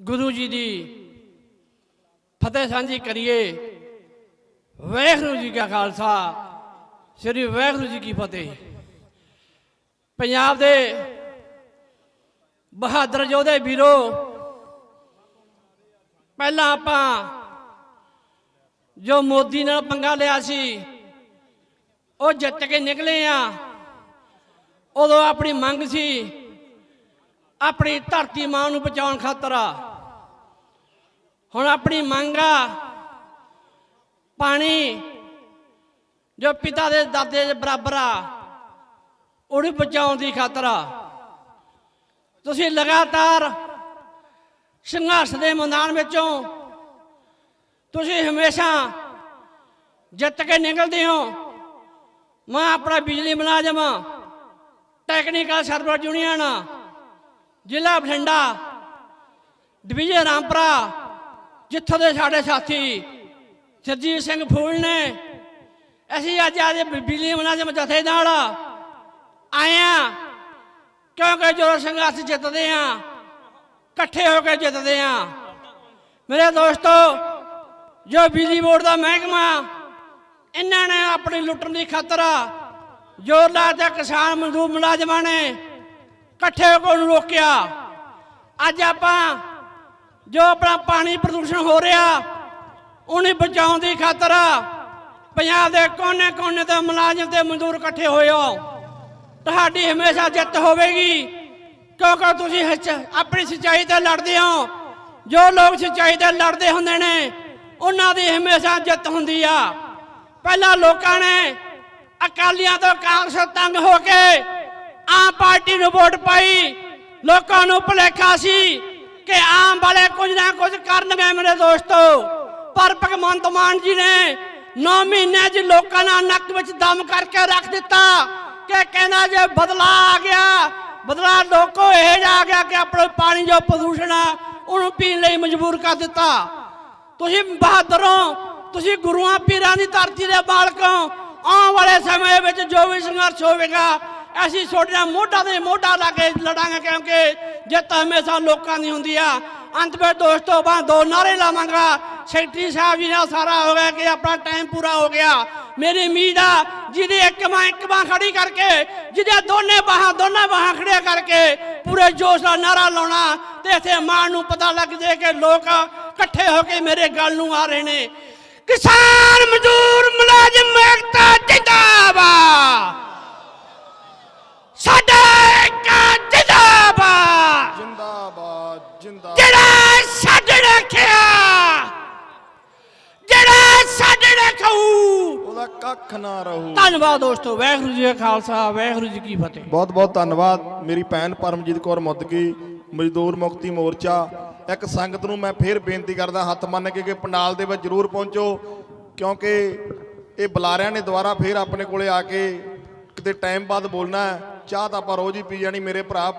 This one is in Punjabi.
ਗੁਰੂ ਜੀ ਦੀ ਫਤਿਹ ਸਾਂਝੀ ਕਰੀਏ। ਵਾਹਿਗੁਰੂ ਜੀ ਕਾ ਖਾਲਸਾ, ਸ੍ਰੀ ਵਾਹਿਗੁਰੂ ਜੀ ਕੀ ਫਤਿਹ। ਪੰਜਾਬ ਦੇ ਬਹਾਦਰ ਯੋਧੇ ਵੀਰੋ, ਪਹਿਲਾਂ ਆਪਾਂ ਜੋ ਮੋਦੀ ਨਾਲ ਪੰਗਾ ਲਿਆ ਸੀ, ਉਹ ਜਿੱਤ ਕੇ ਨਿਕਲੇ ਆ। ਉਦੋਂ ਆਪਣੀ ਮੰਗ ਸੀ, ਆਪਣੀ ਧਰਤੀ ਮਾਂ ਨੂੰ ਬਚਾਉਣ ਖਾਤਰ। ਹੁਣ ਆਪਣੀ ਮੰਗ ਆ, ਪਾਣੀ, ਜੋ ਪਿਤਾ ਦੇ ਦਾਦੇ ਦੇ ਬਰਾਬਰ ਆ, ਉਹਨੂੰ ਬਚਾਉਣ ਦੀ ਖਾਤਰ ਆ। ਤੁਸੀਂ ਲਗਾਤਾਰ ਸੰਘਰਸ਼ ਦੇ ਮੈਦਾਨ ਵਿੱਚੋਂ ਤੁਸੀਂ ਹਮੇਸ਼ਾ ਜਿੱਤ ਕੇ ਨਿਕਲਦੇ ਹੋ। ਮੈਂ ਆਪਣਾ ਬਿਜਲੀ ਮੁਲਾਜ਼ਮ ਟੈਕਨੀਕਲ ਸਰਵਰ ਯੂਨੀਅਨ ਜ਼ਿਲ੍ਹਾ ਬਠਿੰਡਾ ਡਿਵੀਜ਼ਨ ਰਾਮਪੁਰਾ ਜਿੱਥੋਂ ਦੇ ਸਾਡੇ ਸਾਥੀ ਸਰਜੀਤ ਸਿੰਘ ਫੂਲ ਨੇ, ਅਸੀਂ ਅੱਜ ਆਦੇ ਬਿਜਲੀ ਮੁਲਾਜ਼ਮ ਜਥੇ ਨਾਲ ਆਏ ਆ। ਕਿਉਂਕਿ ਜਦੋਂ ਸੰਘਰਸ਼ ਜਿੱਤਦੇ ਆ, ਇਕੱਠੇ ਹੋ ਕੇ ਜਿੱਤਦੇ ਆ। ਮੇਰੇ ਦੋਸਤੋ, ਜੋ ਬਿਜਲੀ ਬੋਰਡ ਦਾ ਮਹਿਕਮਾ, ਇਹਨਾਂ ਨੇ ਆਪਣੀ ਲੁੱਟਣ ਦੀ ਖਾਤਰ ਜ਼ੋਰ ਲਾ ਦਿੱਤਾ ਕਿਸਾਨ ਮਜ਼ਦੂਰ ਮੁਲਾਜ਼ਮਾਂ ਨੇ ਇਕੱਠੇ ਹੋ ਕੇ ਉਹਨੂੰ ਰੋਕਿਆ। ਅੱਜ ਆਪਾਂ ਜੋ ਆਪਣਾ ਪਾਣੀ ਪ੍ਰਦੂਸ਼ਣ ਹੋ ਰਿਹਾ, ਉਹਨੇ ਬਚਾਉਣ ਦੀ ਖਾਤਰ ਪੰਜਾਬ ਦੇ ਕੋਨੇ-ਕੋਨੇ ਤੇ ਮੁਲਾਜ਼ਮ ਤੇ ਮਜ਼ਦੂਰ ਇਕੱਠੇ ਹੋਏ ਹੋ। ਤੁਹਾਡੀ ਹਮੇਸ਼ਾ ਜਿੱਤ ਹੋਵੇਗੀ। ਕਿਉਂਕਿ ਤੁਸੀਂ ਆਪਣੀ ਸੱਚਾਈ ਤੇ ਲੜਦੇ ਹੋ। ਜੋ ਲੋਕ ਸੱਚਾਈ ਤੇ ਲੜਦੇ ਹੁੰਦੇ ਨੇ, ਉਹਨਾਂ ਦੀ ਹਮੇਸ਼ਾ ਜਿੱਤ ਹੁੰਦੀ ਆ। ਪਹਿਲਾਂ ਲੋਕਾਂ ਨੇ ਅਕਾਲੀਆਂ ਤੋਂ ਕਾਂਗਰਸ ਤੰਗ ਹੋ ਕੇ ਆਮ ਪਾਰਟੀ ਨੂੰ ਵੋਟ ਪਾਈ। ਲੋਕਾਂ ਨੂੰ ਭੁਲੇਖਾ ਸੀ। ਕਿ ਆਮ ਵਾਲੇ ਕੁਝ ਨਾ ਕੁਝ ਕਰਨਗੇ ਮੇਰੇ ਦੋਸਤੋ। ਪਰ ਭਗਵੰਤ ਮਾਨ ਜੀ ਨੇ 9 ਮਹੀਨਿਆਂ 'ਚ ਲੋਕਾਂ ਨਾਲ ਨੱਕ ਵਿੱਚ ਦਮ ਕਰਕੇ ਰੱਖ ਦਿੱਤਾ ਕਿ ਕਹਿੰਦਾ ਜੇ ਬਦਲਾ ਆ ਗਿਆ, ਬਦਲਾ ਲੋਕੋ ਇਹ ਜਾ ਗਿਆ ਕਿ ਆਪਣੇ ਪਾਣੀ ਜੋ ਪ੍ਰਦੂਸ਼ਣ ਆ, ਉਹਨੂੰ ਪੀਣ ਲਈ ਮਜਬੂਰ ਕਰ ਦਿੱਤਾ। ਤੁਸੀਂ ਬਹਾਦਰੋਂ ਤੁਸੀਂ ਗੁਰੂਆਂ ਪੀਰਾਂ ਦੀ ਧਰਤੀ ਦੇ ਮਾਲਕ ਹੋ, ਆਉਣ ਵਾਲੇ ਸਮੇਂ ਵਿੱਚ ਜੋ ਵੀ ਸੰਘਰਸ਼ ਹੋਵੇਗਾ ਅਸੀਂ ਤੁਹਾਡੇ ਨਾਲ ਮੋਢਾ ਦੇ ਮੋਢਾ ਲਾ ਕੇ ਲੜਾਂਗੇ ਕਿਉਂਕਿ ਜਿੱਤ ਹਮੇਸ਼ਾ ਲੋਕਾਂ ਦੀ ਹੁੰਦੀ ਆ। ਅੰਤ ਵਿੱਚ ਦੋਸਤੋ ਬਾਂ ਦੋ ਨਾਰੇ ਲਾਵਾਂਗਾ। ਸੈਕਟਰੀ ਸਾਹਿਬ ਜੀ ਨਾਲ ਸਾਰਾ ਹੋ ਗਿਆ ਕਿ ਆਪਣਾ ਟਾਈਮ ਪੂਰਾ ਹੋ ਗਿਆ। ਮੇਰੀ ਉਮੀਦ ਆ, ਜਿਹਦੀ ਇੱਕ ਬਾਂਹ ਇੱਕ ਬਾਂਹ ਖੜੀ ਕਰਕੇ, ਜਿਹਦੇ ਦੋਨੇ ਬਾਹਾਂ ਦੋਨਾਂ ਬਾਹਾਂ ਖੜੀਆਂ ਕਰਕੇ ਪੂਰੇ ਜੋਸ਼ ਨਾਲ ਨਾਰਾ ਲਾਉਣਾ ਤੇ ਇੱਥੇ ਮਾਂ ਨੂੰ ਪਤਾ ਲੱਗ ਜੇ ਕਿ ਲੋਕ ਇਕੱਠੇ ਹੋ ਕੇ ਮੇਰੇ ਗੱਲ ਨੂੰ ਆ ਰਹੇ ਨੇ। ਕਿਸਾਨ ਮਜ਼ਦੂਰ ਕੱਖ ਨਾ ਰਹੂ। ਧੰਨਵਾਦ ਦੋਸਤੋ ਵਾਹਿਗੁਰੂ ਜੀ ਕਾ ਖਾਲਸਾ ਵਾਹਿਗੁਰੂ ਜੀ ਕੀ ਫਤਿਹ। ਬਹੁਤ ਬਹੁਤ ਧੰਨਵਾਦ। ਮੇਰੀ ਭੈਣ ਪਰਮਜੀਤ ਕੌਰ ਮੁੱਦਗੀ ਮਜ਼ਦੂਰ ਮੁਕਤੀ ਮੋਰਚਾ। ਇੱਕ ਸੰਗਤ ਨੂੰ ਮੈਂ ਫੇਰ ਬੇਨਤੀ ਕਰਦਾ ਹੱਥ ਮੰਨ ਕੇ ਕਿ ਪੰਡਾਲ ਦੇ ਵਿੱਚ ਜਰੂਰ ਪਹੁੰਚੋ ਕਿਉਂਕਿ ਇਹ ਬੁਲਾਰਿਆਂ ਨੇ ਦੁਬਾਰਾ ਫੇਰ ਆਪਣੇ ਕੋਲੇ ਆ ਕੇ ਕਿਤੇ ਟਾਈਮ ਬਾਅਦ ਬੋਲਣਾ। ਚਾਹ ਤਾਂ ਆਪਾਂ ਰੋਜ਼ ਹੀ ਪੀ ਜਾਣੀ ਮੇਰੇ ਭਰਾ